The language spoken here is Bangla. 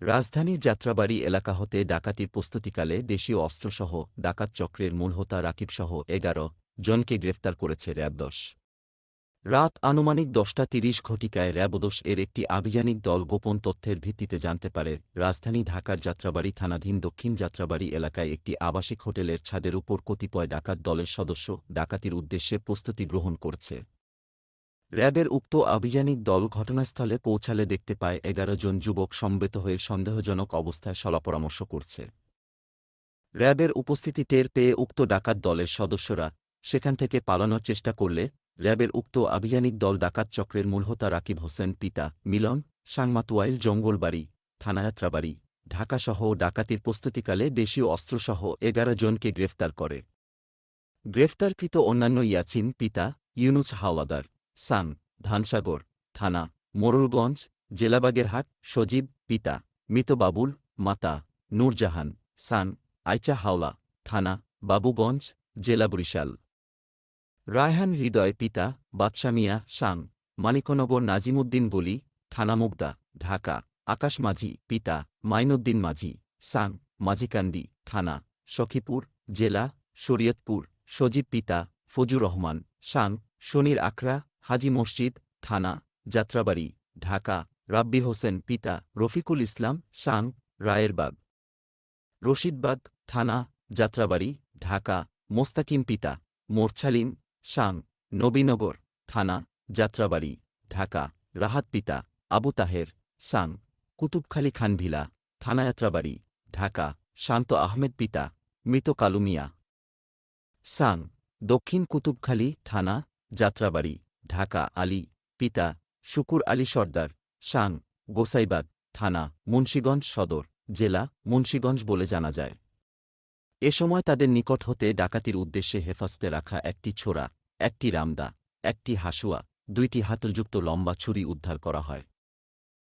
রাজধানীর যাত্রাবাড়ি এলাকা হতে ডাকাতির প্রস্তুতিকালে দেশীয় অস্ত্রসহ ডাকাত চক্রের মূলহোতা রাকিবসহ এগারো জনকে গ্রেফতার করেছে র্যাব দশ। রাত আনুমানিক দশটা তিরিশ ঘটিকায় র্যাবদোষ এর একটি আভিযানিক দল গোপন তথ্যের ভিত্তিতে জানতে পারে, রাজধানী ঢাকার যাত্রাবাড়ি থানাধীন দক্ষিণ যাত্রাবাড়ি এলাকায় একটি আবাসিক হোটেলের ছাদের উপর কতিপয় ডাকাত দলের সদস্য ডাকাতির উদ্দেশ্যে প্রস্তুতি গ্রহণ করছে। র্যাবের উক্ত আভিযানিক দল ঘটনাস্থলে পৌঁছালে দেখতে পায় এগারো জন যুবক সমবেত হয়ে সন্দেহজনক অবস্থায় সলাপরামর্শ করছে। র্যাবের উপস্থিতি টের পেয়ে উক্ত ডাকাত দলের সদস্যরা সেখান থেকে পালানোর চেষ্টা করলে র্যাবের উক্ত আভিযানিক দল ডাকাত চক্রের মূলহোতা রাকিব হোসেন পিতা মিলন, সাংমাতুয়াইল জঙ্গলবাড়ি থানায়াত্রাবাড়ি ঢাকাসহ ডাকাতির প্রস্তুতিকালে দেশীয় অস্ত্রসহ এগারো জনকে গ্রেফতার করে। গ্রেফতারকৃত অন্যান্য ইয়াছিন পিতা ইউনুস হাওলাদার সান, ধানসাগর, থানা, মোরলগঞ্জ, জেলাবাগেরহাট, সজীব, পিতা, মৃত বাবুল, মাতা, নূরজাহান, সান, আইচা হাওলা, থানা, বাবুগঞ্জ, জেলা বরিশাল। রায়হান হৃদয় পিতা বাদশামিয়া সাং মানিকনগর নাজিমুদ্দিন বলি, থানা মুগদা, ঢাকা, আকাশ মাঝি, পিতা, মাইনুদ্দিন মাঝি সাং মাঝিকান্দি, থানা, সখীপুর, জেলা, শরীয়তপুর, সজীব পিতা, ফজুর রহমান সাং শনির আখড়া হাজি মসজিদ, থানা, যাত্রাবাড়ি, ঢাকা, রাব্বি হোসেন পিতা রফিকুল ইসলাম সাং রায়েরবাগ। রশিদবাগ, থানা, যাত্রাবাড়ি, ঢাকা, মোস্তাকিম পিতা মোরছালিন সাং নবীনগর, থানা, যাত্রাবাড়ি, ঢাকা, রাহাত পিতা আবু তাহের সাং কুতুবখালী খানভিলা, থানা যাত্রাবাড়ি, ঢাকা, শান্ত আহমেদ পিতা মৃত কালুমিয়া সাং দক্ষিণ কুতুবখালী থানা, যাত্রাবাড়ি ঢাকা, আলী, পিতা, শুকুর আলী সর্দার সাং গোসাইবাগ থানা, মুন্সীগঞ্জ সদর, জেলা, মুন্সীগঞ্জ বলে জানা যায়। এ সময় তাদের নিকট হতে ডাকাতির উদ্দেশ্যে হেফাজতে রাখা একটি ছোড়া, একটি রামদা, একটি হাসুয়া, দুইটি হাতলযুক্ত লম্বা ছুরি উদ্ধার করা হয়।